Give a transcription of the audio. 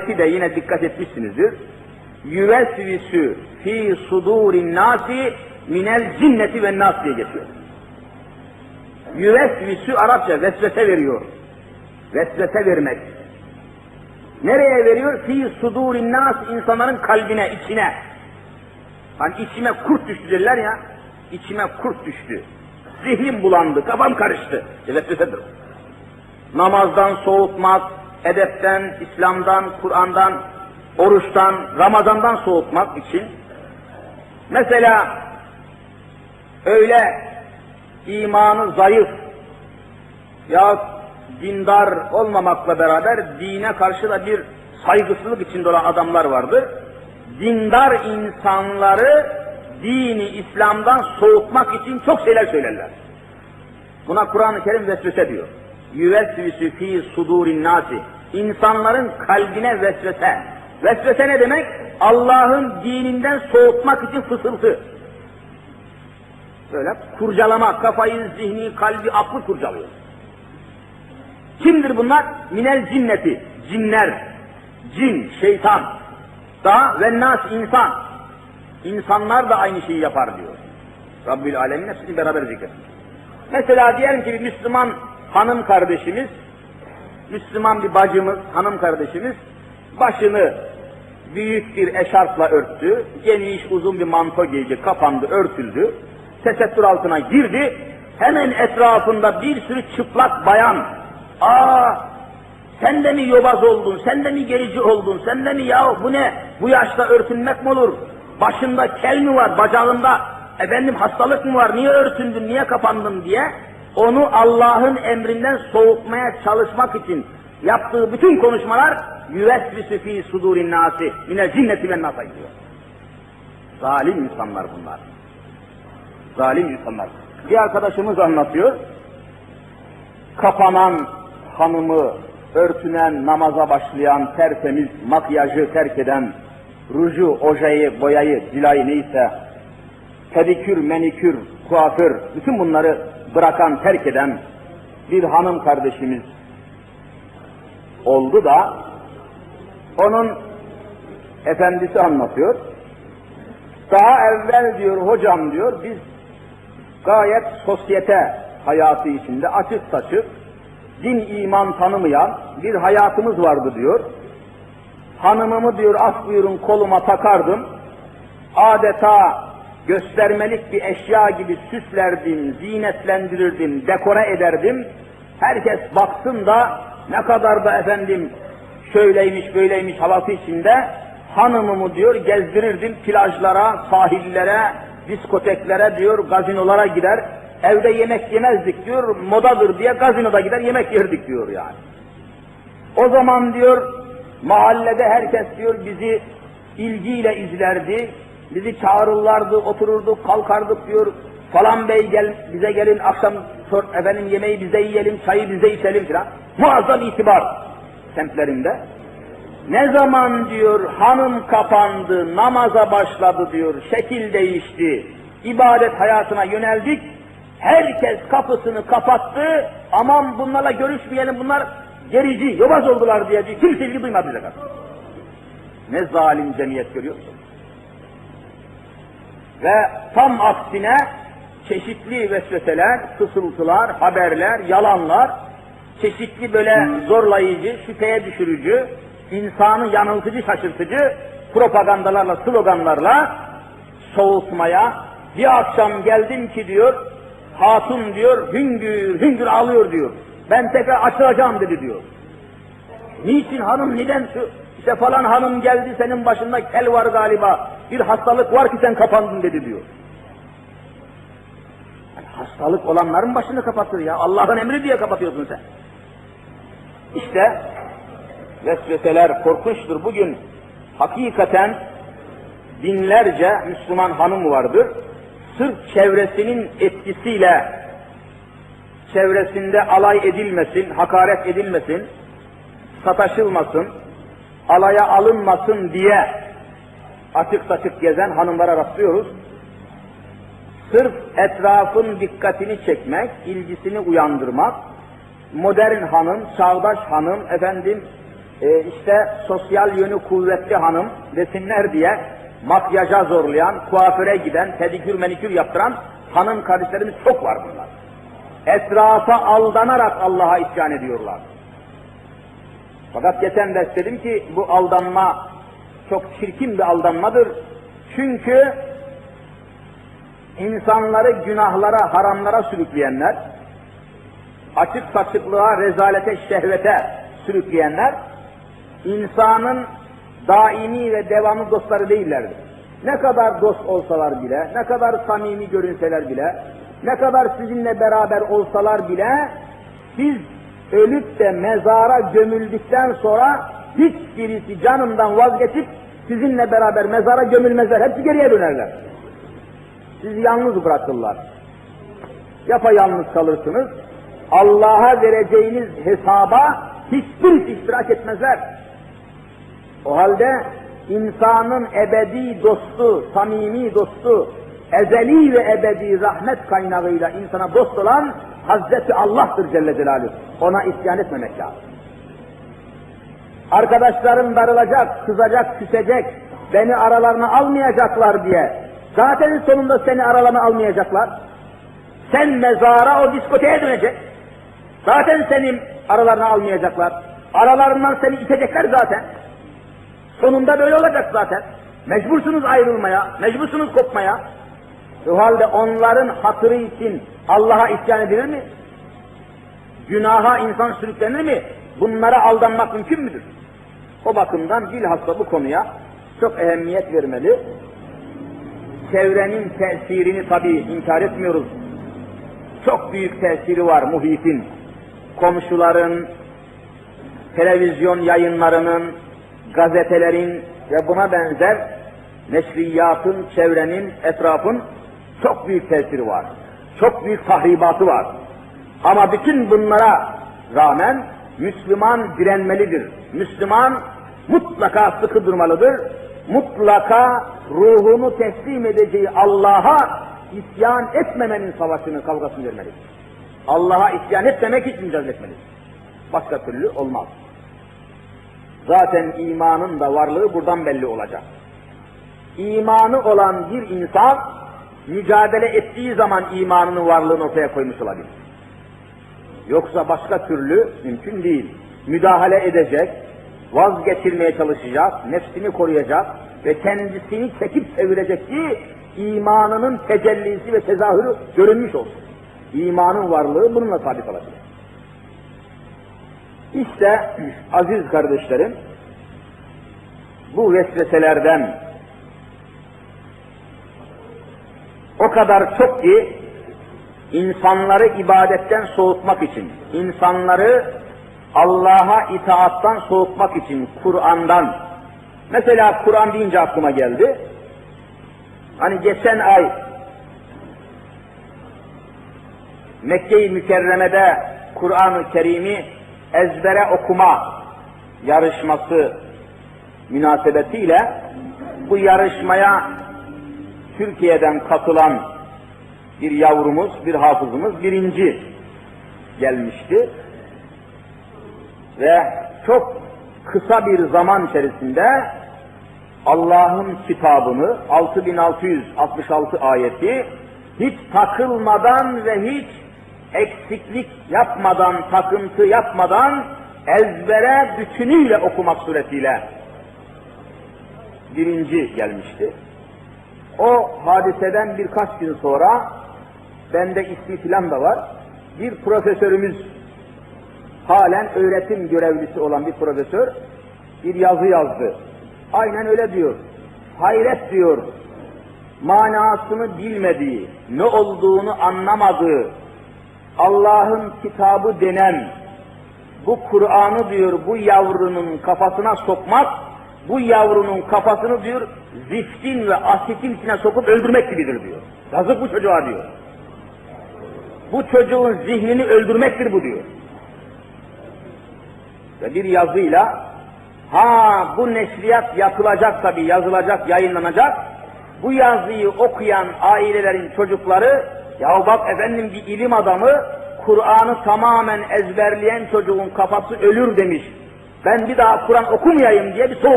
ayeti de yine dikkat etmişsinizdir. Yüvesvisü fi sudurin nasi minel cinneti ve nas diye geçiyor. Yüvesvisü Arapça vesvese veriyor. Vesvese vermek. Nereye veriyor? Fi sudurin nas insanların kalbine, içine. Hani içime kurt düştü derler ya. İçime kurt düştü. Zihnim bulandı, kafam karıştı. E, vesvesedir. Namazdan soğutmak, edepten, İslam'dan, Kur'an'dan, oruçtan, Ramazan'dan soğutmak için. Mesela öyle imanı zayıf ya dindar olmamakla beraber dine karşı da bir saygısızlık içinde olan adamlar vardır. Dindar insanları dini İslam'dan soğutmak için çok şeyler söylerler. Buna Kur'an-ı Kerim vesvese diyor. Yüvesvisü fi sudurin nasi. İnsanların kalbine vesvese. Vesvese ne demek? Allah'ın dininden soğutmak için fısıltı. Böyle kurcalama, kafayı, zihni, kalbi, aklı kurcalıyor. Kimdir bunlar? Minel cinneti, cinler, cin, şeytan, da ve nas insan. İnsanlar da aynı şeyi yapar diyor. Rabbül Alemin hepsini beraber zikretmiş. Mesela diyelim ki bir Müslüman hanım kardeşimiz, Müslüman bir bacımız, hanım kardeşimiz başını büyük bir eşarpla örttü, geniş uzun bir manto giydi, kapandı, örtüldü, tesettür altına girdi, hemen etrafında bir sürü çıplak bayan, aa sen de mi yobaz oldun, sen de mi gerici oldun, sen de mi ya? Bu ne, bu yaşta örtünmek mi olur, başında kel mi var, bacağında efendim hastalık mı var, niye örtündün, niye kapandın? diye onu Allah'ın emrinden soğutmaya çalışmak için yaptığı bütün konuşmalar yüvesvisü fî sudurin nasi minel cinneti ve nasa diyor. Zalim insanlar bunlar. Zalim insanlar. Bir arkadaşımız anlatıyor. Kapanan hanımı, örtünen, namaza başlayan, tertemiz, makyajı terk eden, ruju, ojayı, boyayı, cilayı neyse, pedikür, menikür, kuaför, bütün bunları bırakan, terk eden bir hanım kardeşimiz oldu da onun efendisi anlatıyor. Daha evvel diyor hocam diyor biz gayet sosyete hayatı içinde açık saçık din iman tanımayan bir hayatımız vardı diyor. Hanımımı diyor af buyurun koluma takardım. Adeta göstermelik bir eşya gibi süslerdim, zinetlendirirdim, dekore ederdim. Herkes baksın da ne kadar da efendim şöyleymiş böyleymiş havası içinde hanımımı diyor gezdirirdim plajlara, sahillere, diskoteklere diyor gazinolara gider. Evde yemek yemezdik diyor, modadır diye gazinoda gider yemek yerdik diyor yani. O zaman diyor mahallede herkes diyor bizi ilgiyle izlerdi, bizi çağırırlardı, otururduk, kalkardık diyor. Falan bey gel, bize gelin akşam sor, efendim yemeği bize yiyelim, çayı bize içelim filan. Muazzam itibar semtlerinde. Ne zaman diyor hanım kapandı, namaza başladı diyor, şekil değişti, ibadet hayatına yöneldik. Herkes kapısını kapattı, aman bunlarla görüşmeyelim, bunlar gerici, yobaz oldular diye diyor. Kimse ilgi duymadı bize karşı. Ne zalim cemiyet görüyorsun. Ve tam aksine çeşitli vesveseler, fısıltılar, haberler, yalanlar, çeşitli böyle zorlayıcı, şüpheye düşürücü, insanı yanıltıcı, şaşırtıcı propagandalarla, sloganlarla soğutmaya, bir akşam geldim ki diyor, hatun diyor, hüngür hüngür ağlıyor diyor. Ben tekrar açılacağım dedi diyor. Niçin hanım, neden şu, işte falan hanım geldi senin başında kel var galiba, bir hastalık var ki sen kapandın dedi diyor. Yani hastalık olanların başını kapatır ya, Allah'ın emri diye kapatıyorsun sen. İşte vesveseler korkunçtur. Bugün hakikaten binlerce Müslüman hanım vardır. Sırf çevresinin etkisiyle çevresinde alay edilmesin, hakaret edilmesin, sataşılmasın, alaya alınmasın diye açık saçık gezen hanımlara rastlıyoruz. Sırf etrafın dikkatini çekmek, ilgisini uyandırmak, modern hanım, çağdaş hanım, efendim e, işte sosyal yönü kuvvetli hanım desinler diye makyaja zorlayan, kuaföre giden, pedikür menikür yaptıran hanım kardeşlerimiz çok var bunlar. Etrafa aldanarak Allah'a isyan ediyorlar. Fakat geçen ders dedim ki bu aldanma çok çirkin bir aldanmadır. Çünkü insanları günahlara, haramlara sürükleyenler, açık saçıklığa, rezalete, şehvete sürükleyenler, insanın daimi ve devamlı dostları değillerdir. Ne kadar dost olsalar bile, ne kadar samimi görünseler bile, ne kadar sizinle beraber olsalar bile, siz ölüp de mezara gömüldükten sonra hiçbirisi canından vazgeçip sizinle beraber mezara gömülmezler. Hepsi geriye dönerler. Sizi yalnız bırakırlar. Yapayalnız kalırsınız. Allah'a vereceğiniz hesaba hiçbir iştirak etmezler. O halde insanın ebedi dostu, samimi dostu, ezeli ve ebedi rahmet kaynağıyla insana dost olan Hazreti Allah'tır Celle Celaluhu. Ona isyan etmemek lazım. Arkadaşlarım darılacak, kızacak, küsecek, beni aralarına almayacaklar diye. Zaten sonunda seni aralarına almayacaklar. Sen mezara o diskoteye dönecek. Zaten senin aralarına almayacaklar. Aralarından seni itecekler zaten. Sonunda böyle olacak zaten. Mecbursunuz ayrılmaya, mecbursunuz kopmaya. O halde onların hatırı için Allah'a isyan edilir mi? Günaha insan sürüklenir mi? Bunlara aldanmak mümkün müdür? O bakımdan bilhassa bu konuya çok ehemmiyet vermeli. Çevrenin tesirini tabi inkar etmiyoruz. Çok büyük tesiri var muhitin. Komşuların, televizyon yayınlarının, gazetelerin ve buna benzer neşriyatın, çevrenin, etrafın çok büyük tesiri var. Çok büyük tahribatı var. Ama bütün bunlara rağmen Müslüman direnmelidir. Müslüman mutlaka sıkı durmalıdır. Mutlaka ruhunu teslim edeceği Allah'a isyan etmemenin savaşını, kavgasını vermelidir. Allah'a isyan etmemek için mücadele etmelidir. Başka türlü olmaz. Zaten imanın da varlığı buradan belli olacak. İmanı olan bir insan mücadele ettiği zaman imanının varlığını ortaya koymuş olabilir. Yoksa başka türlü mümkün değil. Müdahale edecek, vazgeçirmeye çalışacak, nefsini koruyacak ve kendisini çekip çevirecek ki imanının tecellisi ve tezahürü görünmüş olsun. İmanın varlığı bununla sabit olacak. İşte aziz kardeşlerim, bu vesveselerden o kadar çok ki insanları ibadetten soğutmak için, insanları Allah'a itaattan soğutmak için Kur'an'dan, mesela Kur'an deyince aklıma geldi, hani geçen ay Mekke-i Mükerreme'de Kur'an-ı Kerim'i ezbere okuma yarışması münasebetiyle bu yarışmaya Türkiye'den katılan bir yavrumuz, bir hafızımız birinci gelmişti. Ve çok kısa bir zaman içerisinde Allah'ın kitabını 6666 ayeti hiç takılmadan ve hiç eksiklik yapmadan, takıntı yapmadan ezbere bütünüyle okumak suretiyle birinci gelmişti. O hadiseden birkaç gün sonra bende filan da var. Bir profesörümüz halen öğretim görevlisi olan bir profesör bir yazı yazdı. Aynen öyle diyor. Hayret diyor. Manasını bilmediği, ne olduğunu anlamadığı, Allah'ın kitabı denen bu Kur'an'ı diyor bu yavrunun kafasına sokmak, bu yavrunun kafasını diyor ziftin ve asitin içine sokup öldürmek gibidir diyor. Yazık bu çocuğa diyor. Bu çocuğun zihnini öldürmektir bu diyor. Ve bir yazıyla ha bu neşriyat yapılacak tabi yazılacak, yayınlanacak. Bu yazıyı okuyan ailelerin çocukları ya bak efendim bir ilim adamı Kur'an'ı tamamen ezberleyen çocuğun kafası ölür demiş. ben bir daha Kur'an okumayayım diye bir soğuk